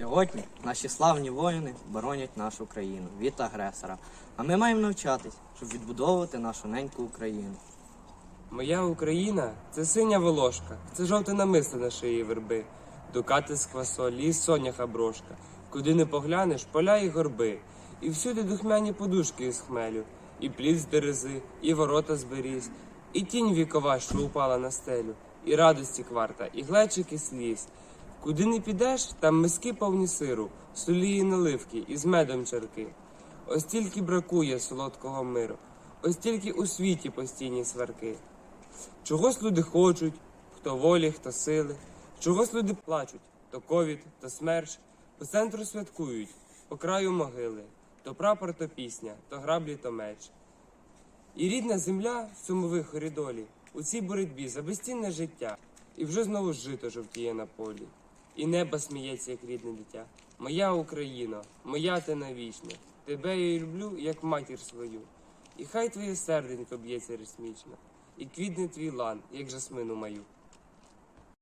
Сьогодні наші славні воїни боронять нашу країну від агресора. А ми маємо навчатись, щоб відбудовувати нашу неньку Україну. Моя Україна це синя волошка, це жовте намисто на шиї верби, дукати з квасолі і соняха брошка. Куди не поглянеш, поля і горби, і всюди духмяні подушки із хмелю, і плід з дерези, і ворота з і тінь вікова, що упала на стелю, і радості кварта, і глечик і сліз. Куди не підеш, там миски повні сиру, солі і наливки, і з медом чарки. Ось тільки бракує солодкого миру, ось тільки у світі постійні сварки. Чогось люди хочуть, хто волі, хто сили, чогось люди плачуть, то ковід, то смерч, по центру святкують, по краю могили, то прапор, то пісня, то граблі, то меч. І рідна земля в цьому вихорі долі, у цій боротьбі за безцінне життя, і вже знову жито жовтіє на полі, і небо сміється, як рідне дитя. Моя Україно, моя ти навічно, тебе я люблю, як матір свою. І хай твоє серденько б'ється ритмічно, і квітне твій лан, як жасмину маю.